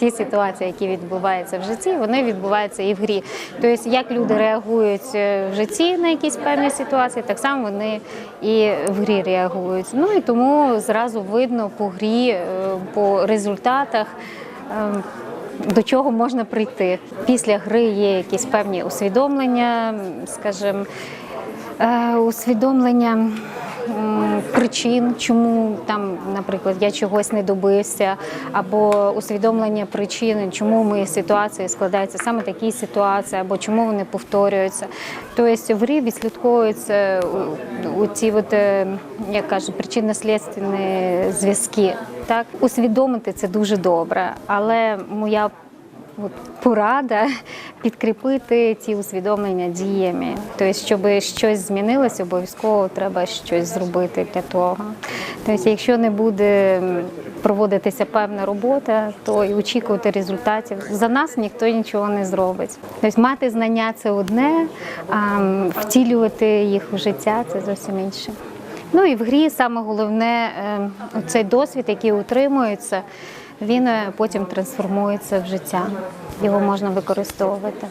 Ті ситуації, які відбуваються в житті, вони відбуваються і в грі. Тобто, як люди реагують е, в житті на якісь певні ситуації, так само вони і в грі реагують. Ну і тому зразу видно по грі, е, по результатах. е, До чого можна прийти після гри є якісь певні усвідомлення, скажімо, е, усвідомлення причин, чому там, наприклад, я чогось не добився, або усвідомлення причин, чому мої ситуації складаються саме такі ситуації, або чому вони повторюються. Тобто в грі відслідковуються у- ці от, е, як кажуть, причинно-слідственні зв'язки. Так, усвідомити це дуже добре, але моя От порада підкріпити ці усвідомлення діями. Тобто, щоб щось змінилося, обов'язково треба щось зробити для того. Тобто, якщо не буде проводитися певна робота, то і очікувати результатів за нас ніхто нічого не зробить. Тобто, мати знання це одне, а втілювати їх в життя це зовсім інше. Ну і в грі саме головне е, цей досвід, який утримується, він е, потім трансформується в життя. Його можна використовувати.